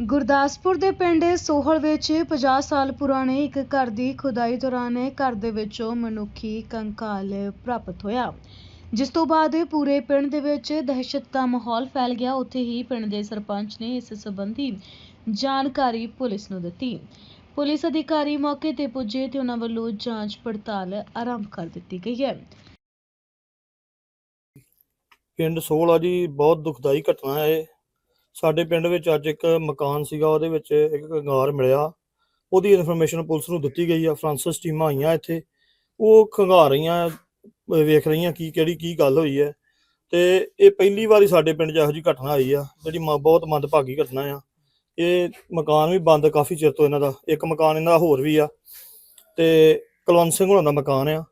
ਗੁਰਦਾਸਪੁਰ ਦੇ ਪਿੰਡ ਸੋਹਲ ਵਿੱਚ 50 ਸਾਲ ਪੁਰਾਣੇ ਇੱਕ ਘਰ ਦੀ ਖੁਦਾਈ ਦੌਰਾਨ ਘਰ ਦੇ ਵਿੱਚੋਂ ਮਨੁੱਖੀ ਕੰਕਾਲ ਪ੍ਰਾਪਤ ਹੋਇਆ। ਜਿਸ ਤੋਂ ਬਾਅਦ ਪੂਰੇ ਪਿੰਡ ਦੇ ਵਿੱਚ ਦਹਿਸ਼ਤ ਦਾ ਮਾਹੌਲ ਫੈਲ ਗਿਆ। ਉੱਥੇ ਹੀ ਪਿੰਡ ਦੇ ਸਰਪੰਚ ਨੇ ਇਸ ਸੰਬੰਧੀ ਜਾਣਕਾਰੀ ਪੁਲਿਸ ਨੂੰ ਦਿੱਤੀ। ਪੁਲਿਸ ਅਧਿਕਾਰੀ ਮੌਕੇ ਤੇ ਪੁੱਜੇ ਤੇ ਉਹਨਾਂ ਵੱਲੋਂ ਜਾਂਚ ਪੜਤਾਲ ਆਰੰਭ ਕਰ ਦਿੱਤੀ ਗਈ ਹੈ। ਪਿੰਡ ਸੋਹਲਾ ਜੀ, ਬਹੁਤ ਦੁਖਦਾਈ ਘਟਨਾ ਹੈ ਸਾਡੇ ਪਿੰਡ ਵਿੱਚ ਅੱਜ ਇੱਕ ਮਕਾਨ ਸੀਗਾ, ਉਹਦੇ ਵਿੱਚ ਇੱਕ ਕੰਗਾਰ ਮਿਲਿਆ। ਉਹਦੀ ਇਨਫੋਰਮੇਸ਼ਨ ਪੁਲਿਸ ਨੂੰ ਦਿੱਤੀ ਗਈ ਆ ਫਰਾਂਸਿਸ ਟੀਮਾਂ ਆਈਆਂ ਇੱਥੇ। ਉਹ ਖੰਗਾਰ ਰਹੀਆਂ, ਵੇਖ ਰਹੀਆਂ ਕੀ, ਕਿਹੜੀ, ਕੀ ਗੱਲ ਹੋਈ ਹੈ। ਤੇ ਇਹ ਪਹਿਲੀ ਵਾਰੀ ਸਾਡੇ ਪਿੰਡ 'ਚ ਇਹੋ ਜਿਹੀ ਘਟਨਾ ਆਈ ਆ, ਜਿਹੜੀ ਮ- ਬਹੁਤ ਮੰਦਭਾਗੀ ਘਟਨਾ ਆ। ਇਹ ਮਕਾਨ ਵੀ ਬੰਦ ਕਾਫੀ ਚਿਰ ਤੋਂ ਇਹਨਾਂ ਦਾ, ਇੱਕ ਮਕਾਨ ਇਹਨਾਂ ਦਾ ਹੋਰ ਵੀ ਆ। ਤੇ ਕੁਲਵੰਤ ਸਿੰਘ ਹੋਣਾ ਦਾ ਮਕਾਨ ਆ।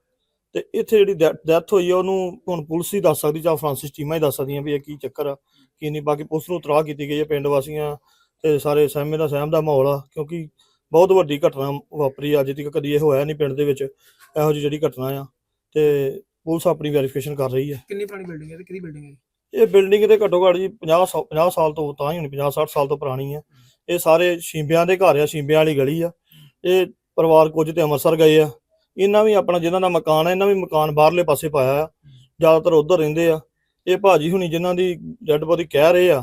ਤੇ ਇੱਥੇ ਜਿਹੜੀ ਡੈਥ ਹੋਈ ਆ ਉਹਨੂੰ ਹੁਣ ਪੁਲਿਸ ਹੀ ਦੱਸ ਸਕਦੀ ਜਾਂ ਫਰਾਂਸਿਸ ਟੀਮਾਂ ਹੀ ਦੱਸ ਸਕਦੀਆਂ ਵੀ ਇਹ ਕੀ ਚੱਕਰ ਆ ਕੀ ਨਹੀਂ ਬਾਕੀ ਪੁਲਿਸ ਨੂੰ ਇਤਲਾਹ ਕੀਤੀ ਗਈ ਹੈ ਪਿੰਡ ਵਾਸੀਆਂ ਤੇ ਸਾਰੇ ਸਹਿਮੇ ਦਾ ਸਹਿਮ ਦਾ ਮਾਹੌਲ ਆ ਕਿਉਂਕਿ ਬਹੁਤ ਵੱਡੀ ਘਟਨਾ ਵਾਪਰੀ ਅੱਜ ਤੱਕ ਕਦੀ ਇਹ ਹੋਇਆ ਨਹੀਂ ਪਿੰਡ ਦੇ ਵਿੱਚ ਇਹੋ ਜਿਹੀ ਜਿਹੜੀ ਘਟਨਾ ਆ ਤੇ ਪੁਲਿਸ ਆਪਣੀ ਵੈਰੀਫਿਕੇਸ਼ਨ ਕਰ ਰਹੀ ਹੈ ਕਿੰਨੀ ਪੁਰਾਣੀ ਬਿਲਡਿੰਗ ਹੈ ਤੇ ਕਿਹਦੀ ਬਿਲਡਿੰਗ ਹੈ? ਇਹ ਬਿਲਡਿੰਗ ਤੇ ਘੱਟੋ ਘੱਟ ਜੀ 50 ਸੌ- 50 ਸਾਲ ਤੋਂ ਤਾਂ ਹੀ ਹੋਣੀ 50 60 ਸਾਲ ਤੋਂ ਪੁਰਾਣੀ ਹੈ। ਇਹ ਸਾਰੇ ਸ਼ੀਂਬਿਆਂ ਦੇ ਘਰ ਆ ਸ਼ੀਂਬਿਆਂ ਵਾਲੀ ਗਲੀ ਆ। ਇਹ ਪਰਿਵਾਰ ਕੁਝ ਤੇ ਅੰਮ੍ਰਿਤਸਰ ਗਏ ਆ। ਇਹਨਾਂ ਵੀ ਆਪਣਾ ਜਿਨ੍ਹਾਂ ਦਾ ਮਕਾਨ ਹੈ ਇਹਨਾਂ ਵੀ ਮਕਾਨ ਬਾਹਰਲੇ ਪਾਸੇ ਪਾਇਆ ਆ। ਜ਼ਿਆਦਾਤਰ ਉਧਰ ਰਹਿੰਦੇ ਆ। ਇਹ ਭਾਜੀ ਹੁਣੀ ਜਿਨ੍ਹਾਂ ਦੀ ਡੈੱਡ ਬੋਡੀ ਕਹਿ ਰਹੇ ਆ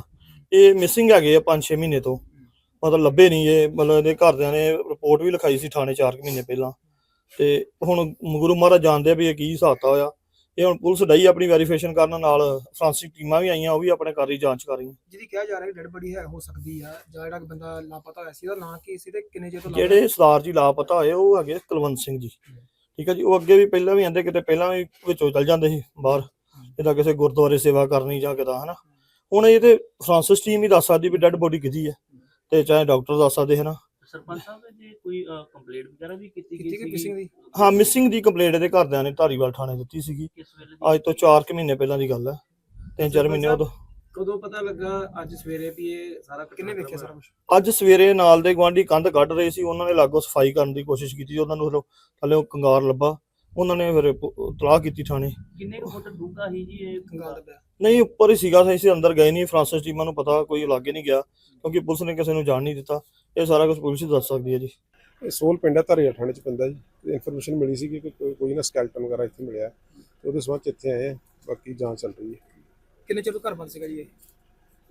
ਇਹ ਮਿਸਿੰਗ ਹੈਗੇ ਆ 5-6 ਮਹੀਨੇ ਤੋਂ। ਮਤਲਬ ਲੱਭੇ ਨਹੀਂ ਇਹ ਮਤਲਬ ਇਹਦੇ ਘਰਦਿਆਂ ਨੇ ਰਿਪੋਰਟ ਵੀ ਲਿਖਾਈ ਸੀ ਥਾਣੇ 4 ਮਹੀਨੇ ਪਹਿਲਾਂ। ਤੇ ਹੁਣ ਗੁਰੂ ਮਹਾਰਾਜ ਜਾਣਦੇ ਆ ਵੀ ਇਹ ਕੀ ਹਿਸਾਬਤਾ ਹੋਇਆ ਇਹ ਹੁਣ ਪੁਲਿਸ ਡਈ ਆਪਣੀ ਵੈਰੀਫਿਕੇਸ਼ਨ ਕਰਨ ਨਾਲ ਫਰਾਂਸਿਕ ਟੀਮਾਂ ਵੀ ਆਈਆਂ ਉਹ ਵੀ ਆਪਣੇ ਕਰ ਰਹੀ ਜਾਂਚ ਕਰ ਰਹੀਆਂ। ਜਿਹਦੀ ਕਿਹਾ ਜਾ ਰਿਹਾ ਡੈਡ ਬੜੀ ਹੈ ਹੋ ਸਕਦੀ ਆ ਜਾਂ ਜਿਹੜਾ ਬੰਦਾ ਲਾਪਤਾ ਹੋਇਆ ਸੀ ਉਹਦਾ ਨਾਂ ਕੀ ਸੀ ਤੇ ਕਿੰਨੇ ਚਿਰ ਤੋਂ ਲਾਪਤਾ ਜਿਹੜੇ ਸਰਦਾਰ ਜੀ ਲਾਪਤਾ ਹੋਏ ਉਹ ਹੈਗੇ ਕੁਲਵੰਤ ਸਿੰਘ ਜੀ। ਠੀਕ ਹੈ ਜੀ ਉਹ ਅੱਗੇ ਵੀ ਪਹਿਲਾਂ ਵੀ ਆਂਦੇ ਕਿਤੇ ਪਹਿਲਾਂ ਵੀ ਵਿੱਚੋਂ ਚੱਲ ਜਾਂਦੇ ਸੀ ਬਾਹਰ ਜਿੱਦਾਂ ਕਿਸੇ ਗੁਰਦੁਆਰੇ ਸੇਵਾ ਕਰਨੀ ਜਾਂ ਕਿਦਾ ਹਨਾ। ਹੁਣ ਇਹ ਤੇ ਫਰਾਂਸਿਸ ਟੀਮ ਹੀ ਦੱਸ ਸਕਦੀ ਵੀ ਡੈੱਡ ਬੋਡੀ ਕਿਹਦੀ ਹੈ ਤੇ ਚਾਹੇ ਡਾਕਟਰ ਦੱਸ ਸਕਦੇ ਹਨਾ। ਸਰਪੰਚ ਸਾਹਿਬ ਜੀ ਕੋਈ ਕੰਪਲੇਂਟ ਵਗੈਰਾ ਵੀ ਕੀਤੀ ਗਈ ਸੀ ਪਿਸਿੰਗ ਦੀ? ਹਾਂ ਮਿਸਿੰਗ ਦੀ ਕੰਪਲੇਂਟ ਇਹਦੇ ਘਰਦਿਆਂ ਨੇ ਧਾਰੀਵਾਲ ਥਾਣੇ ਦਿੱਤੀ ਸੀਗੀ? ਅੱਜ ਤੋਂ 4 ਕੁ ਮਹੀਨੇ ਪਹਿਲਾਂ ਦੀ ਗੱਲ ਹੈ ਤਿੰਨ ਚਾਰ ਮਹੀਨੇ ਉਦੋਂ। ਕਦੋਂ ਪਤਾ ਲੱਗਾ ਅੱਜ ਸਵੇਰੇ ਵੀ ਇਹ ਸਾਰਾ ਕਿੰਨੇ ਵੇਖਿਆ ਸਾਰਾ ਕੁਝ ਅੱਜ ਸਵੇਰੇ ਨਾਲ ਦੇ ਗਵਾਂਢੀ ਕੰਧ ਕੱਢ ਰਹੇ ਸੀ ਉਹਨਾਂ ਨੇ ਲਾਗੋ ਸਫ਼ਾਈ ਕਰਨ ਦੀ ਕੋਸ਼ਿਸ਼ ਕੀਤੀ ਉਹਨਾਂ ਨੂੰ ਫਿਰ ਥੱਲੇ ਉਹ ਕੰਗਾਰ ਲੱਭਾ ਉਹਨਾਂ ਨੇ ਫਿਰ ਤਲਾਹ ਕੀਤੀ ਥਾਣੇ। ਕਿੰਨੇ ਕੁ ਫੁੱਟ ਡੂੰਘਾ ਸੀ ਜੀ ਇਹ ਕੰਗਾਲ ਦਾ ਨਹੀਂ ਉੱਪਰ ਹੀ ਸੀਗਾ ਸਹੀ ਸੀ ਅੰਦਰ ਗਏ ਨਹੀਂ ਫਰਾਂਸਿਸ ਟੀਮਾਂ ਨੂੰ ਪਤਾ ਕੋਈ ਲਾਗੇ ਨਹੀਂ ਗਿਆ ਕਿਉਂਕਿ ਪੁਲਿਸ ਨੇ ਕਿਸੇ ਨੂੰ ਜਾਣ ਨਹੀਂ ਦਿੱਤਾ। ਇਹ ਸਾਰਾ ਕੁਝ ਪੁਲਿਸ ਹੀ ਦੱਸ ਸਕਦੀ ਹੈ ਜੀ। ਇਹ ਸੋਲ ਪਿੰਡ ਹੈ ਧਾਰੀਵਾਲ ਥਾਣੇ ਚ ਪੈਂਦਾ ਜੀ। ਇਨਫੋਰਮੇਸ਼ਨ ਮਿਲੀ ਸੀ ਕਿ ਕੋਈ- ਕੋਈ ਨਾ ਸਕੈਲਟਨ ਵਗੈਰਾ ਇੱਥੇ ਮਿਲਿਆ। ਉਹਦੇ ਸਬੰਧ ਇੱਥੇ ਆਏ ਆ ਬਾਕੀ ਜਾਂਚ ਚੱਲ ਰਹੀ ਹੈ। ਕਿੰਨੇ ਚਿਰ ਤੋਂ ਘਰ ਬੰਦ ਸੀਗਾ ਜੀ ਇਹ?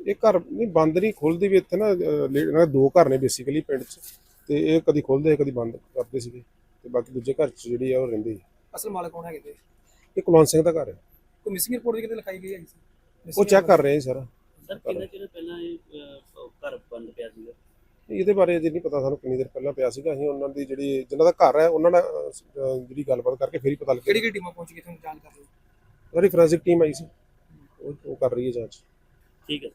ਇਹ ਘਰ ਨਹੀਂ ਬੰਦ ਨਹੀਂ ਖੁੱਲਦੀ ਵੀ ਇੱਥੇ ਨਾ ਅਹ, ਲੇ- ਇਹਨਾਂ ਦੇ ਦੋ ਘਰ ਨੇ ਬੇਸਿਕਲੀ ਪਿੰਡ ਚ। ਤੇ ਇਹ ਕਦੀ ਖੁੱਲਦੇ ਕਦੀ ਬੰਦ ਕਰਦੇ ਸੀਗੇ। ਤੇ ਬਾਕੀ ਦੂਜੇ ਘਰ ਚ ਜਿਹੜੀ ਆ ਉਹ ਰਹਿੰਦੇ ਸੀ। ਅਸਲ ਮਾਲਕ ਕੌਣ ਹੈਗੇ ਤੇ? ਇਹ ਕੁਲਵੰਤ ਸਿੰਘ ਦਾ ਘਰ ਹੈ। ਕੋਈ ਮਿਸਿੰਗ ਰਿਪੋਰਟ ਵੀ ਕਿਤੇ ਲਿਖਾਈ ਗਈ ਹੈ ਜੀ ਉਹ ਚੈੱਕ ਕਰ ਰਹੇ ਆ ਸਾਰਾ। ਸਰ ਕਿੰਨੇ ਚਿਰ ਪਹਿਲਾਂ ਇਹ ਅਹ, ਘਰ ਬੰਦ ਪਿਆ ਸੀਗਾ? ਇਹਦੇ ਬਾਰੇ ਅਜੇ ਨਹੀਂ ਪਤਾ ਸਾਨੂੰ ਕਿੰਨੀ ਦੇਰ ਪਹਿਲਾਂ ਪਿਆ ਸੀਗਾ। ਅਸੀਂ ਉਹਨਾਂ ਦੀ ਜਿਹੜੀ ਜਿਨ੍ਹਾਂ ਦਾ ਘਰ ਹੈ ਉਹਨਾਂ ਨਾਲ ਅਹ, ਅਹ, ਜਿਹੜੀ ਗੱਲਬਾਤ ਕਰਕੇ ਫਿਰ ਹੀ ਪਤਾ ਕਿਹੜੀ ਲੱਗਿਆ। ਕਿਹੜੀ ਟੀਮਾਂ ਪਹੁੰਚ ਗਈ ਤੁਹਾਨੂੰ ਜਾਣ ਕਰ ਸਾਡੀ ਫੋਰੈਂਸਿਕ ਟੀਮ ਆਈ ਸੀ। ਉਹ ਉਹ ਕਰ ਰਹੀ ਹੈ ਜਾਂਚ। ਠੀਕ ਹੈ।